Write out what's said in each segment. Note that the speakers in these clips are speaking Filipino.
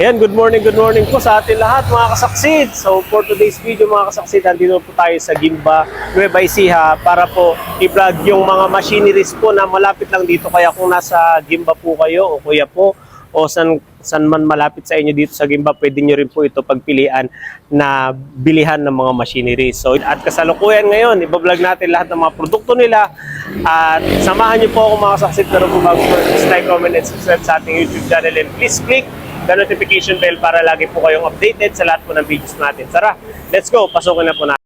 Ayan, good morning, good morning po sa atin lahat mga kasaksid. So for today's video mga kasaksid, andito po tayo sa Gimba, Nueva Ecija para po i-vlog yung mga machineries po na malapit lang dito. Kaya kung nasa Gimba po kayo o kuya po o san, san man malapit sa inyo dito sa Gimba, pwede nyo rin po ito pagpilian na bilihan ng mga machineries. So at kasalukuyan ngayon, ibablog natin lahat ng mga produkto nila at samahan niyo po ako mga kasaksid pero kung bago po, like, comment, and subscribe sa ating YouTube channel and please click the notification bell para lagi po kayong updated sa lahat po ng videos natin. Tara, let's go! Pasukin na po natin.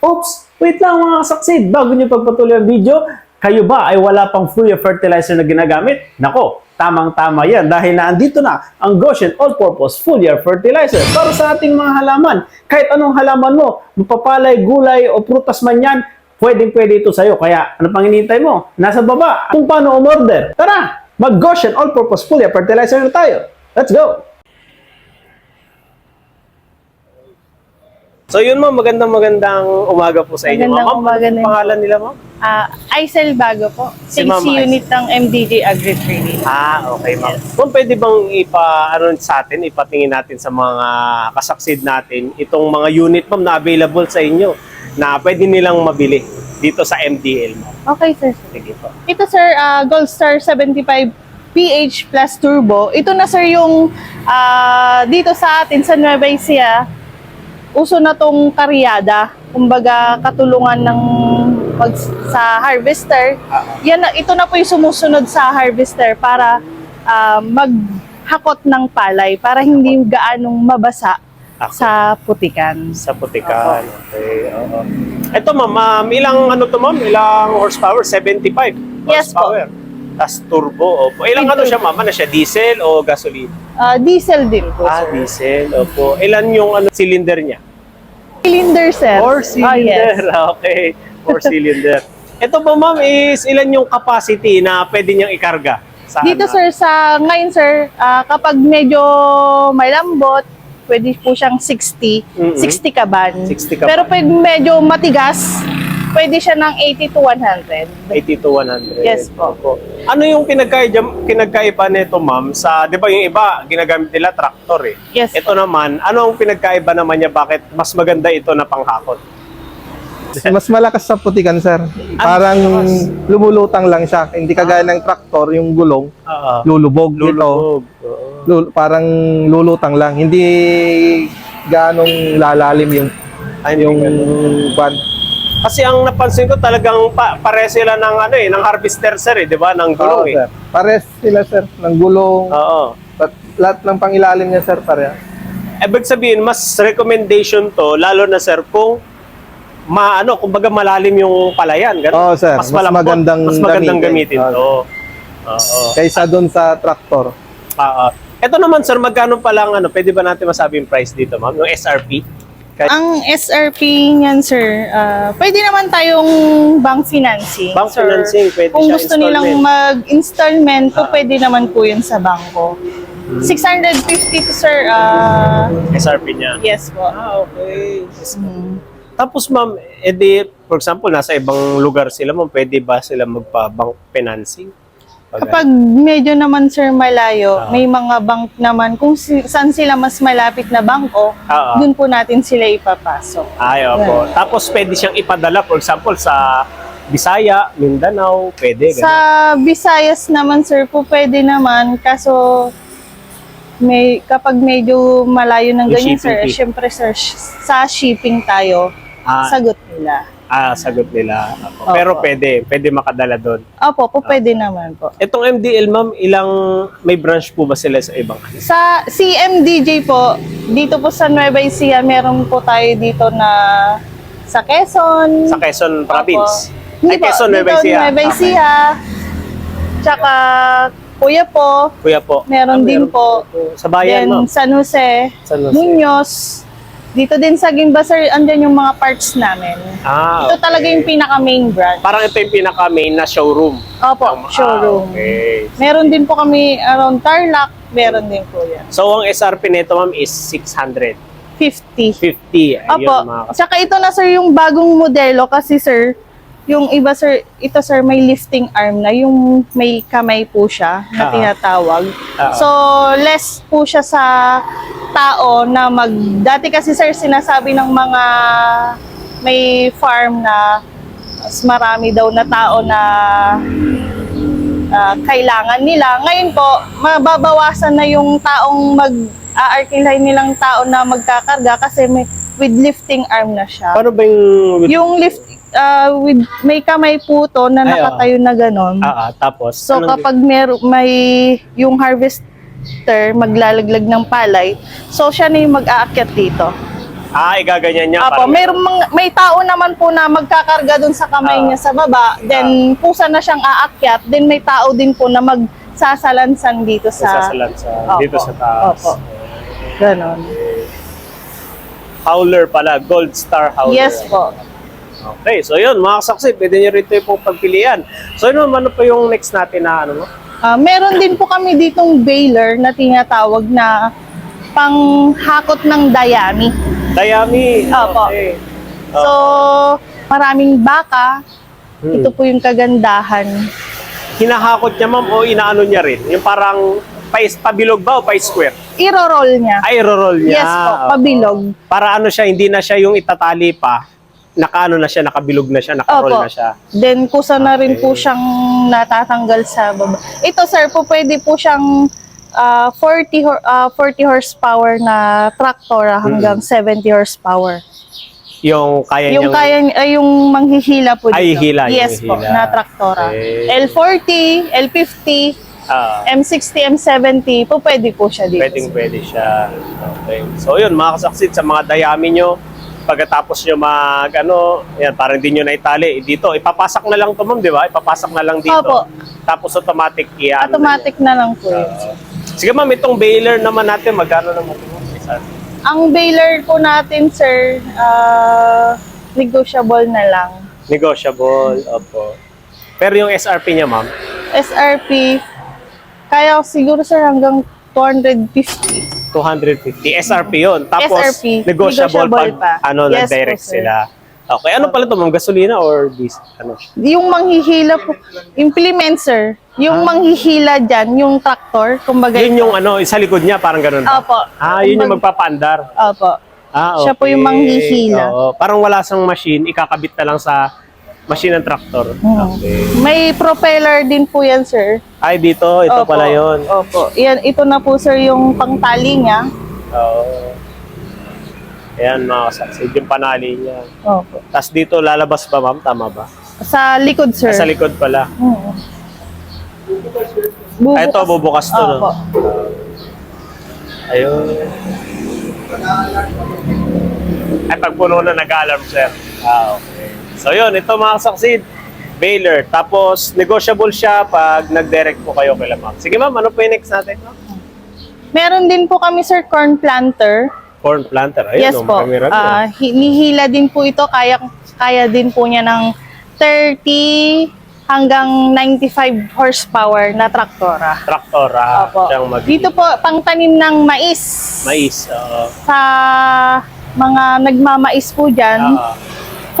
Oops! Wait lang mga kasaksid! Bago nyo pagpatuloy ang video, kayo ba ay wala pang Fuya fertilizer na ginagamit? Nako, tamang-tama yan dahil naandito na ang Goshen All-Purpose Foliar Fertilizer para sa ating mga halaman. Kahit anong halaman mo, mapapalay, gulay o prutas man yan, pwedeng-pwede ito sa'yo. Kaya ano pang hinihintay mo? Nasa baba kung paano umorder. Tara! Mag-Goshen All-Purpose Foliar Fertilizer na tayo. Let's go! So yun ma'am, magandang magandang umaga po sa inyo. Magandang ma'am, umaga ano din. pangalan nila ma'am? Ah, Aisel Bago po. Si Sales Ma'am unit ng MDJ Agri-Trading. Ah, okay ma'am. Kung pwede bang ipa ano sa atin, ipatingin natin sa mga kasaksid natin itong mga unit ma'am na available sa inyo na pwede nilang mabili dito sa MDL ma'am. Okay, sir. Sige po. Ito, sir, ah, Gold Star 75 PH Plus Turbo. Ito na, sir, yung ah, dito sa atin sa Nueva Ecija, uso na tong karyada. Kumbaga, katulungan ng pag, sa harvester. Yan, na- ito na po yung sumusunod sa harvester para ah, maghakot ng palay para hindi gaanong mabasa Ako. sa putikan. Sa putikan. Okay. Oo. Ito ma'am, um, ilang ano to ma'am? Ilang horsepower? 75 Yes po. horsepower. Tapos turbo. Opo. Ilang With ano siya turbo. ma'am? Ano siya? Diesel o gasoline? Ah, diesel din po, Ah, sir. diesel. Opo. Ilan yung ano cylinder niya? Cylinder, sir. Four Ah, cylinder. yes. Okay. Four cylinder. Ito po ma'am is ilan yung capacity na pwede niyang ikarga? Sa Dito, ano? sir, sa ngayon, sir, ah, kapag medyo malambot, pwede po siyang 60, Mhm. 60 kaban. 60 kaban. Pero pag medyo matigas, pwede siya ng 80 to 100. 80 to 100. Yes po. Opo. Ano yung pinagkaiba, pinagkaiba nito ma'am sa, di ba yung iba, ginagamit nila tractor eh. Yes Ito naman, ano ang pinagkaiba naman niya? Bakit mas maganda ito na panghakot? Mas malakas sa putikan, sir. Parang lumulutang lang siya. Hindi kagaya ng traktor, yung gulong, Oo. lulubog. Ito, Lulubog. Oo. lul- parang lulutang lang. Hindi ganong lalalim yung Ay, yung ban. Kasi ang napansin ko talagang pa, pare sila ng ano eh, ng harvester sir eh, 'di ba? Ng gulong Oo, eh. sir. Pares sila, sir, ng gulong. Oo. At lahat ng pangilalim niya, sir, pare. Ibig sabihin, mas recommendation to, lalo na sir, kung maano, kumbaga malalim yung palayan. Ganun. Oo, sir. Mas, Mas malambot, magandang mas magandang gamitin, gamitin. to. Oo. Kaysa doon sa traktor. Oo. Ito naman sir, magkano pa lang ano, pwede ba natin masabi yung price dito, ma'am? Yung SRP? Kahit Ang SRP niyan, sir, ah, pwede naman tayong bank financing. bank sir. financing, pwede Kung siya gusto nilang installment. mag-installment, po, Ah. pwede naman po yun sa bangko. Hmm. 650 to, sir. ah, SRP niya. yes po. Ah, okay. Mm. Tapos ma'am, edi, for example, nasa ibang lugar sila, ma'am, pwede ba sila magpa-bank financing? Pag- Kapag medyo naman sir malayo, Ah. may mga bank naman kung si, saan sila mas malapit na bangko, Ah, ah. dun po natin sila ipapasok. Ay, opo. Tapos pwede siyang ipadala, for example, sa Bisaya, Mindanao, pwede. Sa ganun. Visayas naman sir po pwede naman kaso may kapag medyo malayo ng ganyan sir, fee. syempre sir sa shipping tayo, Ah, sagot nila. ah, sagot nila. Opo. Opo. Pero pwede, pwede makadala doon. Opo, po pwede naman po. Itong MDL, ma'am, ilang may branch po ba sila sa ibang Sa CMDJ po, dito po sa Nueva Ecija, meron po tayo dito na sa Quezon. Sa Quezon Province? Hindi Ay, po, Quezon, Nueva dito, Ecija. Nueva Ecija. Tsaka Kuya po, Kuya po. Meron Ah, din meron po. Sa bayan, then ma'am. San Jose, San Jose. Muñoz, Dito din sa Gimba, sir, andyan yung mga parts namin. Ah, Ito talaga yung pinaka main brand. Parang ito yung pinaka-main na showroom. Opo, Ah, showroom. okay. Meron din po kami around Tarlac, meron din po yan. So, ang SRP nito, ma'am, is 650. 50. Ayun, Opo. mga Tsaka ito na sir yung bagong modelo kasi sir, yung iba sir, ito sir may lifting arm na, yung may kamay po siya na Ah. tinatawag. Ah. So less po siya sa tao na mag, dati kasi sir sinasabi ng mga may farm na mas marami daw na tao na ah, kailangan nila. Ngayon po, mababawasan na yung taong mag aarkilay nilang tao na magkakarga kasi may with lifting arm na siya. Paano ba yung... Yung lift ah, with may kamay po to na Ay, nakatayo na ganon. Ah, ah, tapos? So kapag mer may yung harvester maglalaglag ng palay, so siya na yung mag-aakyat dito. Ah, igaganyan niya. Apo, parang- mga- may tao naman po na magkakarga dun sa kamay Ah. niya sa baba, then pusa na siyang aakyat, then may tao din po na magsasalansan dito sa Sasalan sa, Opo. dito sa taas. Opo. ganon. Howler pala, Gold Star Howler. Yes po. Okay, so yun, mga kasaksi, pwede nyo rito yung pagpilian. So yun, ano pa yung next natin na ano? no? Ah, meron din po kami ditong baler na tinatawag na panghakot ng dayami. Dayami. Opo. Okay. So, maraming baka. Hmm. Ito po yung kagandahan. Hinahakot niya ma'am o inaano niya rin? Yung parang pais, pabilog ba o pa square? Iro-roll niya. Ay, roll niya. Yes po, pabilog. Para ano siya, hindi na siya yung itatali pa. Nakaano na siya, nakabilog na siya, nakaroll Opo. na siya. Then, kusa na rin Okay. po siyang natatanggal sa baba. Ito, sir, po pwede po siyang ah, 40, hor- ah, 40 horsepower na traktor ah, hanggang 70 horsepower. Yung kaya Yung niyang... kaya, ay, yung manghihila po dito. Ay, hila, yung Yes po, hila. na traktora. Okay. L40, L50, Ah, M60, M70, po pwede po siya dito. pwedeng pwede siya. Okay. So yun, mga kasaksit, sa mga dayami nyo, pagkatapos nyo mag, ano, yan, parang hindi nyo na itali. Dito, ipapasak na lang to ma'am, di ba? Ipapasak na lang dito. Opo. Tapos automatic, iyan. Automatic na lang po yun. Sige ma'am, itong baler naman natin, magkano naman? Isa. Ang baler po natin, sir, ah, negotiable na lang. Negotiable, opo. Pero yung SRP niya ma'am, SRP, kaya siguro sir hanggang 250. 250. SRP yun. Tapos, SRP, negotiable, negotiable pag, pa. ano, Yes nag-direct po, sila. Okay, ano pala to ma'am? Gasolina or this? Ano? Yung manghihila po, implement sir, yung manghihila dyan, yung tractor, kumbaga Yun yung ano, sa likod niya, parang ganun. ba? Opo. Ah, yun yung magpapaandar. Opo. Ah, Siya po yung manghihila. Oo. Parang wala sang machine, ikakabit na lang sa machine ng traktor. Hmm. Okay. May propeller din po yan sir. Ay, dito, ito Opo. pala yun. Opo. Yan, ito na po sir yung pangtali niya. Oo. Ayan, mga kasaksid, yung panali niya. Opo. Tapos dito, lalabas ba, ma'am? Tama ba? Sa likod sir. Ah, sa likod pala. Oo. Ah, ito, bubukas to, no? Opo. Ayun. Ay, pag puno na nag-alarm, sir. Ah, okay. So, yun, ito mga kasaksid. Baler. Tapos, negotiable siya pag nag-direct po kayo kay ma'am. Sige, ma'am, ano po yung next natin? Meron din po kami sir corn planter. Corn planter. Ayun, yes oh, po. rin, Ah, hi- nihila din po ito. Kaya, kaya din po niya ng 30 hanggang 95 horsepower na traktora. Traktor, ah, Opo. siyang mag- Dito po, pangtanim ng mais. Mais. oo. Sa mga nagmamais po dyan. Ah.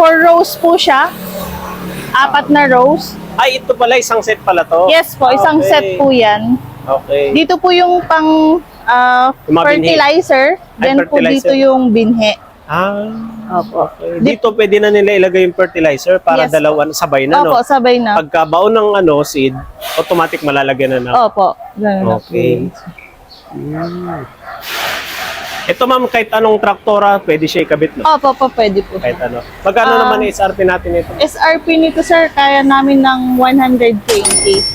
Four rows po siya. Apat na rows. ay, ito pala, isang set pala to. Yes po, isang Okay. set po yan. Okay. Dito po yung pang ah, Yung binhi. fertilizer. Ay, Then po fertilizer. dito yung binhe. Ah, Opo. okay. Dito pwede na nila ilagay yung fertilizer para Yes po. dalawa sabay na, Opo, no? sabay na. Pagka baon ng ano, seed, automatic malalagyan na na. Opo. Ganun na po Okay. yun. Ito ma'am, kahit anong traktora, pwede siya ikabit, no? Opo, po, pwede po. Kahit ano. Magkano Ah. naman yung SRP natin ito? SRP nito, sir, kaya namin ng 120.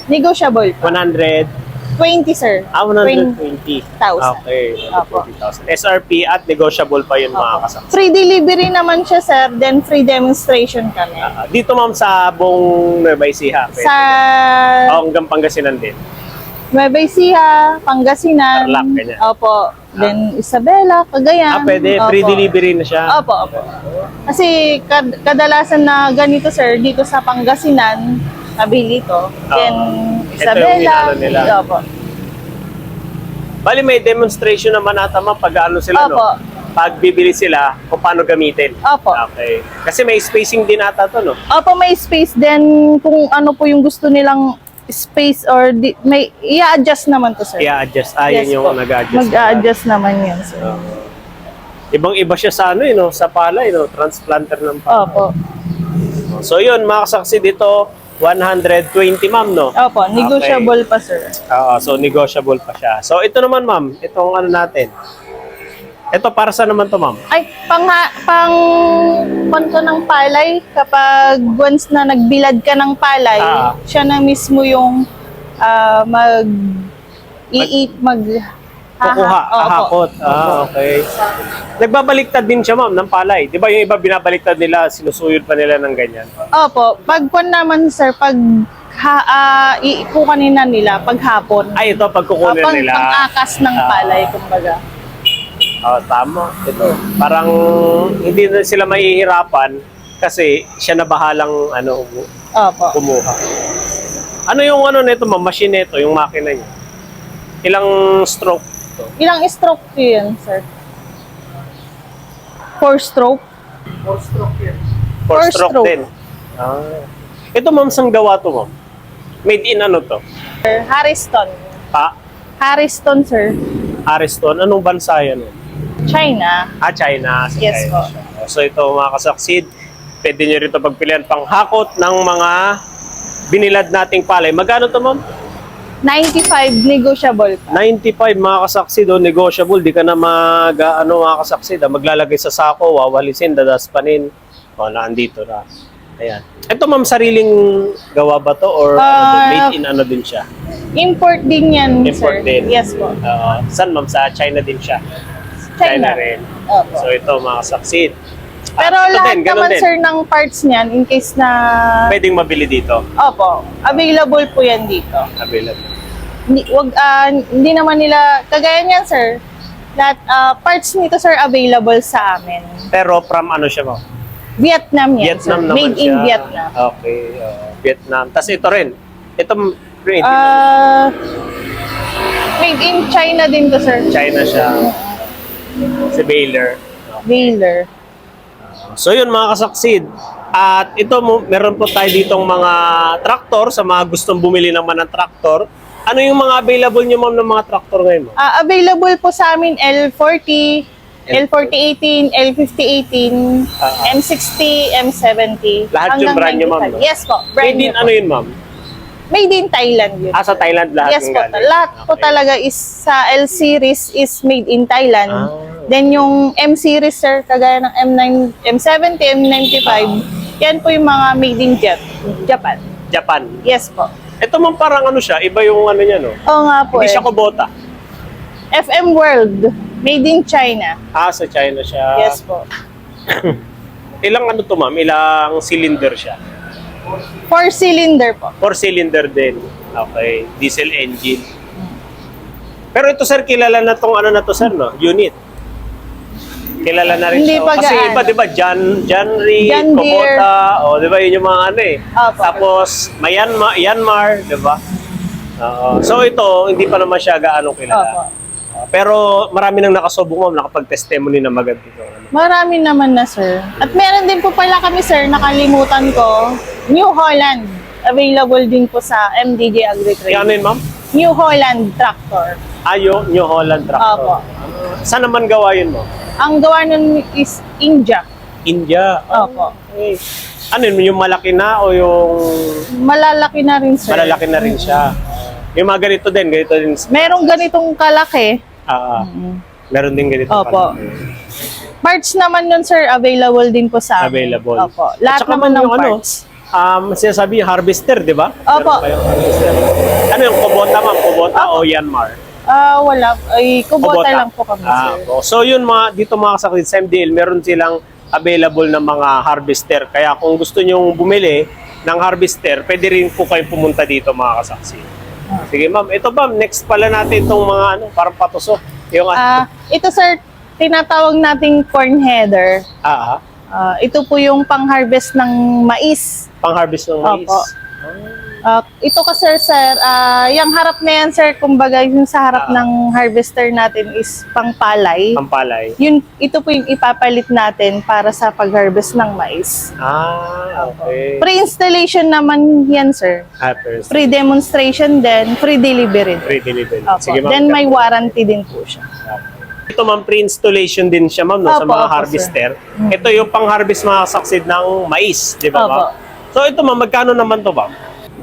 Negotiable pa. 100, 20, sir. ah, 120. 20,000. Okay, Opo. 120,000. SRP at negotiable pa yun mga Opo. kasama. Free delivery naman siya, sir. Then free demonstration kami. Ah, dito ma'am sa buong Nueva Ecija. pwede. Sa Ah, hanggang Pangasinan din. Nueva Ecija, Pangasinan. Tarlac, ganyan. Opo. Then Isabela, Cagayan. Ah, pwede. Opo. Free delivery na siya. Opo, opo. Kasi kad- kadalasan na ganito sir, dito sa Pangasinan, Abilito. Then Ito yung Isabela. inaano nila. Opo. Bali, may demonstration naman ata ma'am pag ano sila, no? Opo. Pag bibili sila, kung paano gamitin. Opo. Okay. Kasi may spacing din ata to, no? Opo, may space din kung ano po yung gusto nilang space or di, may i-adjust naman to sir. I-adjust. Ah, Yes yun yung nag-adjust. Mag-adjust naman yan sir. Ibang-iba siya sa ano, eh, no? Sa palay, no? Transplanter ng palay. Opo. So, yun, mga kasaksi dito, 120 ma'am, no? Opo, negotiable pa sir. Oo, so negotiable pa siya. So, ito naman, ma'am. Itong ano natin. Ito, para sa naman to, ma'am? Ay, pang pang panto ng palay kapag once na nagbilad ka ng palay, Ah. siya na mismo yung ah, mag i mag Kukuha, haha- Opo. ahakot. Ah, okay. Nagbabaliktad din siya, ma'am, ng palay. Di ba yung iba binabaliktad nila, sinusuyod pa nila ng ganyan? Opo, pag kwan naman sir, pag ha, ah, iikukanin na nila pag hapon. Ay, ito, pagkukunin Ah, pang, nila. pang-akas ng Ah. palay, kumbaga. Oh, tama. Ito. Parang hindi na sila mahihirapan kasi siya na bahalang ano, Opo. kumuha. Ano yung ano nito, ma'am? Machine nito, yung makina niya. Ilang stroke to? Ilang stroke yun, sir? Four stroke? Four Four stroke, stroke. din. Ah. Ito, ma'am, sang gawa to, ma'am? Made in ano to? Sir, Harriston. Pa? Harriston, sir. Ariston? Anong bansa yan? ma'am? China. Ah, China. Sa Yes China po. siya. So ito mga kasaksid, pwede nyo rito pagpilian pang hakot ng mga binilad nating palay. Magkano to ma'am? 95 negotiable pa. 95 mga kasaksid o negotiable. Di ka na mag, ah, ano mga kasaksid, ah, maglalagay sa sako, wawalisin, dadaspanin. O, naandito na. Ayan. Ito ma'am, sariling gawa ba to or ano Ah, to? made in ano din siya? Import din yan, Import sir. din. Yes po. Oo. saan ma'am? Sa China din siya. China. rin. Opo. So ito mga kasaksid. Pero Ah, lahat din, naman, din. sir, ng parts niyan, in case na... Pwedeng mabili dito. Opo. Available po yan dito. Available. Hindi, wag, ah, hindi naman nila... Kagaya niyan, sir. Lahat, ah, parts nito, sir, available sa amin. Pero from ano siya mo? Vietnam yan, Vietnam sir. Made siya. in Vietnam. Okay, uh, Vietnam. Tapos ito rin. Ito made in Ah... made in China din to, sir. China siya. Si Baylor. Baylor. So yun mga kasaksid. At ito meron po tayo ditong mga traktor sa mga gustong bumili naman ng traktor. Ano yung mga available nyo ma'am ng mga traktor ngayon ma'am? Ah, available po sa amin L40, L4018, L5018, Ah. M60, M70. Lahat yung brand nyo, ma'am, 95. no? Yes po, brand Made in ano yun ma'am? Made in Thailand yun. Ah, sa Thailand lahat yes po, galing. lahat po Okay. talaga is sa L series is made in Thailand. Ah. Then yung M series sir, kagaya ng M9, M70, M95, yan po yung mga made in Jap Japan. Japan. Yes po. Ito ma'am parang ano siya, iba yung ano niya no? Oo nga po Hindi eh. siya kubota. FM World, made in China. Ah, sa China siya. yes po. Ilang ano to ma'am? Ilang cylinder siya? Four cylinder po. Four cylinder din. Okay. Diesel engine. Pero ito sir, kilala na tong ano na to sir, no? Unit. Kilala na rin Hindi siya. pa Kasi gaano. iba, di ba? John Reed, John Deere. Kubota. O, di ba? Yun yung mga ano eh. Opo. Tapos, Myanmar, Myanmar, di ba? Oo. So ito, hindi pa naman siya gaano Opo. Uh, Pero marami nang nakasubok ma'am, nakapag-testimony na maganda ito. Ano. Marami naman na, sir. At meron din po pala kami, sir, nakalimutan ko, New Holland. Available din po sa MDJ ano Agri-Trade. yun ma'am? New Holland Tractor. Ayo, New Holland tractor. Opo. Saan naman gawa yun mo? Ang gawa nun is India. India. Opo. Okay. Ano yun, yung malaki na o yung Malalaki na rin, sir. malalaki na rin siya? Yung mga ganito din, ganito din. Merong ganitong kalaki. Ah, meron din ganito. Opo. pala. Parts naman nun, sir, available din po sa amin. Available. Opo. At Lahat saka naman ng yung ano, parts. um, sinasabi harvester, di ba? Opo. Harvester. Ano yung Kubota ma'am? Kubota o Yanmar? Ah, wala. Ay, kubota, lang po kami, ah, sir. po. So yun mga, dito mga kasakit sa MDL, meron silang available na mga harvester. Kaya kung gusto nyong bumili ng harvester, pwede rin po kayong pumunta dito mga kasaksi. Sige ma'am, ito ma'am, next pala natin itong mga ano, parang patusok. Yung Ah, ito sir, tinatawag nating corn header. ah, ah, Ah, ito po yung pang-harvest ng mais. pang-harvest ng mais. Opo. Ah, ito ka sir, sir, ah, yung harap na yan sir, kumbaga yung sa harap Ah. ng harvester natin is pang-palay. Pampalay. Yun, ito po yung ipapalit natin para sa pag-harvest ng mais. Ah, okay. Pre-installation naman yan sir. Ah, first. Free demonstration din, free delivery. Free delivery. Opo. Sige ma'am. Then may warranty din po siya. Ito ma'am, pre-installation din siya ma'am no, sa Opo, mga opo, harvester. Ito yung pang-harvest mga succeed ng mais, di ba ma'am? So ito ma'am, magkano naman to ma'am?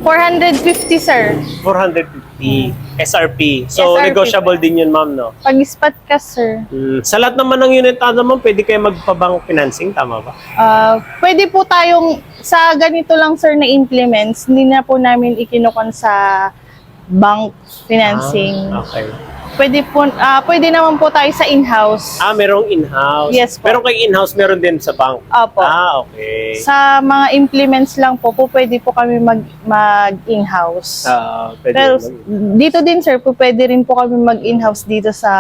450 sir. 450 SRP. So SRP negotiable po. din yun ma'am no? Pag-spot ka sir. Mm, sa lahat naman ng unit ano ma'am, pwede kayo magpabang financing, tama ba? Ah, pwede po tayong sa ganito lang sir na implements, hindi na po namin ikinukon sa bank financing. Ah, okay. Pwede po ah, pwede naman po tayo sa in-house. Ah, merong in-house. Yes po. Meron kay in-house, meron din sa bank. Opo. Ah, okay. Sa mga implements lang po, po pwede po kami mag mag in-house. Ah, pwede Pero mag- dito din sir, po pwede rin po kami mag in-house dito sa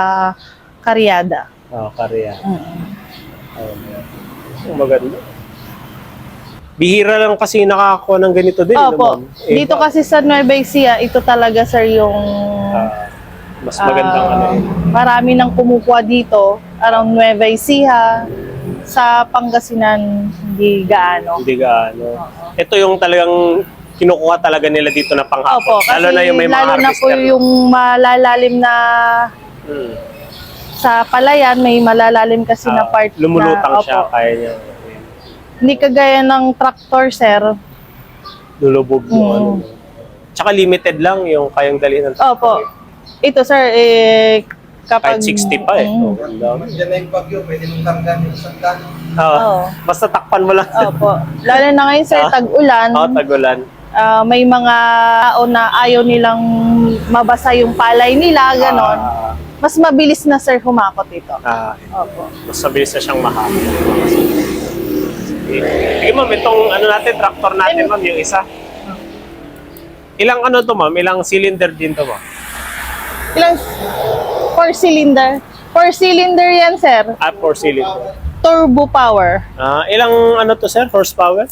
Karyada. Ah, karya. Mm. Oh, maganda. Bihira lang kasi nakakakuha ng ganito din. ano, Opo. Eh, Dito kasi sa Nueva Ecija, ito talaga sir yung ah, mas magandang ah, ano eh. Marami nang kumukuha dito around Nueva Ecija. Sa Pangasinan, hindi gaano. Hindi gaano. Ito yung talagang kinukuha talaga nila dito na Opo, panghapon. kasi Lalo na yung may mga lalo na po yung malalalim na Hmm. sa palayan, may malalalim kasi na Ah, part lumulutang na, siya, opo. kaya niya. Hindi kagaya ng tractor, sir. Lulubog yung Mm. ano. Tsaka limited lang yung kayang dalhin ng Opo. Ito, sir, eh, kapag... Kahit 60 pa eh. Mm. Oh, ang dami. Diyan na yung bagyo, pwede mong kargan yung isang daan. Ah, Oo. Basta takpan mo lang. Opo. Lalo na ngayon, sir, Ah. tag-ulan. Oh, tagulan. Ah, may mga tao na ayaw nilang mabasa yung palay nila, ganon. Ah, Mas mabilis na, sir, humakot ito. ah, Opo. mas mabilis na siyang mahaba. Sige, Sige, ma'am, itong ano natin, tractor natin, ma'am, yung isa. Ilang ano to, ma'am? Ilang cylinder din to, ma'am? Ilang... Four cylinder. Four cylinder yan, sir. Ah, four cylinder. Turbo power. Ah, ilang ano to, sir? Horsepower?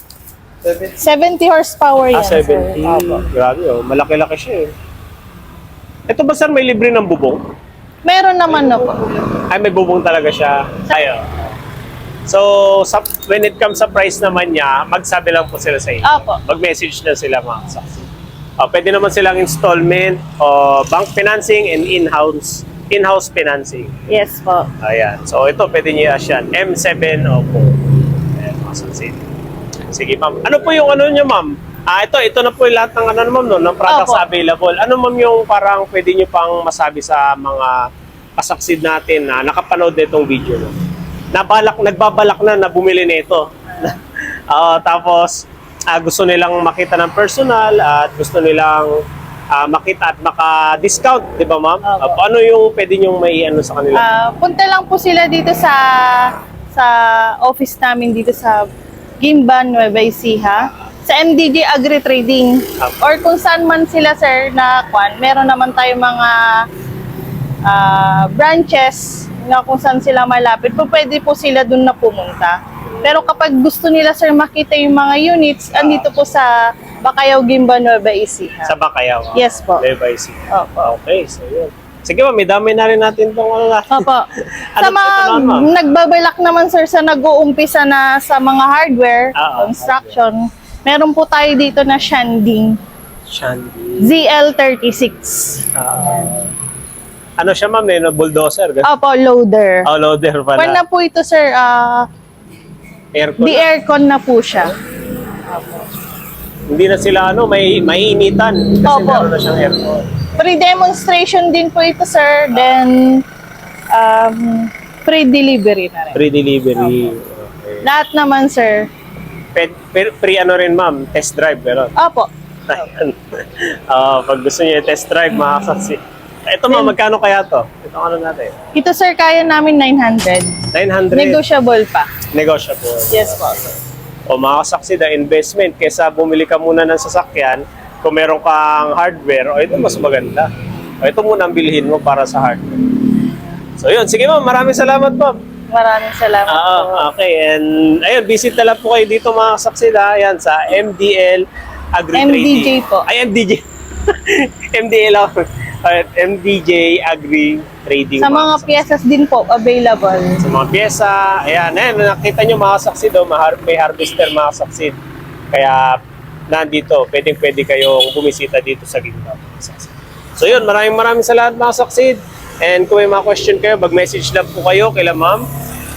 70 horsepower yan, Ah, sir. 70. Opo. Grabe, oh. Malaki-laki siya, eh. Ito ba, sir, may libre ng bubong? Meron naman na po. Ay, may bubong talaga siya. Ayo. So, sa, when it comes sa price naman niya, magsabi lang po sila sa inyo. Opo. Mag-message na sila mga kasaksi. Uh, pwede naman silang installment, o bank financing, and in-house in-house financing. Yes po. Ayan. So, ito, pwede niyo yan. M7 Opo. Ayan, kasaksi. Sige, ma'am. Ano po yung ano niyo, ma'am? Ah, ito, ito na po yung lahat ng ano, ma'am, no, ng products Opo. available. Ano, ma'am, yung parang pwede niyo pang masabi sa mga kasaksid natin na nakapanood na itong video, no? Nabalak, nagbabalak na na bumili nito. Ah, tapos, ah, gusto nilang makita ng personal at gusto nilang ah, makita at maka-discount, di ba, ma'am? Opo. Ah, paano yung pwede niyong may ano sa kanila? Ah, punta lang po sila dito sa sa office namin dito sa Gimban, Nueva Ecija sa MDG Agri Trading Opo. or kung saan man sila sir na kwan meron naman tayong mga ah, branches na kung saan sila malapit po pwede po sila dun na pumunta pero kapag gusto nila sir makita yung mga units andito po sa Bacayao Gimban, Nueva Ecija Sa Bacayao? yes po Levi C. Opo. Okay, so yun. Sige ma'am, may dami na rin natin itong ano na. Opo. Ano sa mga naman, nagbabalak naman sir sa nag-uumpisa na sa mga hardware, ah, construction, meron po tayo dito na Shanding Shandy. ZL36. Ah. ano siya ma'am, eh, bulldozer? Opo, loader. Oh, loader pala. Kwan na po ito sir, ah, Aircon. na. aircon na po siya. Hindi na sila ano, may maiinitan kasi Opo. meron na siyang aircon. Pre-demonstration din po ito sir, then um, free delivery na rin. Free delivery. Okay. Lahat naman sir. Pe- pe- free ano rin ma'am, test drive gano'n. Opo. Ayan. Ah, pag gusto niyo i-test drive, makakasaksi. Ito ma'am, magkano kaya to? Ito ano natin? Ito sir, kaya namin 900. 900. Negotiable pa. Negotiable. Yes po. o makakasaksi na investment kesa bumili ka muna ng sasakyan Kung meron kang hardware, o ito mas maganda. O ito muna ang bilhin mo para sa hardware. So yun, sige ma'am, maraming salamat ma'am. Maraming salamat po. Ah, okay. And ayun, visit na lang po kayo dito mga kasaksid ha. Ayan, sa MDL Agri Trading. MDJ po. Ay, MDJ. MDL ako. Alright, MDJ Agri Trading. Sa mga kasaksid. piyesas din po, available. Sa mga pyesa. Ayan, ayan. Nakita nyo mga kasaksid. Oh, may harvester mga kasaksid. Kaya nandito, pwedeng pwede kayong bumisita dito sa kasaksid. So yun, maraming maraming salamat mga kasaksid. And kung may mga question kayo, mag-message lang po kayo kila ma'am.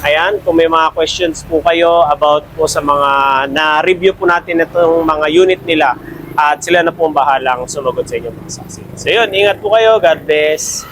Ayan, kung may mga questions po kayo about po sa mga na-review po natin itong mga unit nila at sila na po ang bahalang sumagot sa inyo mga saksi. So yun, ingat po kayo. God bless.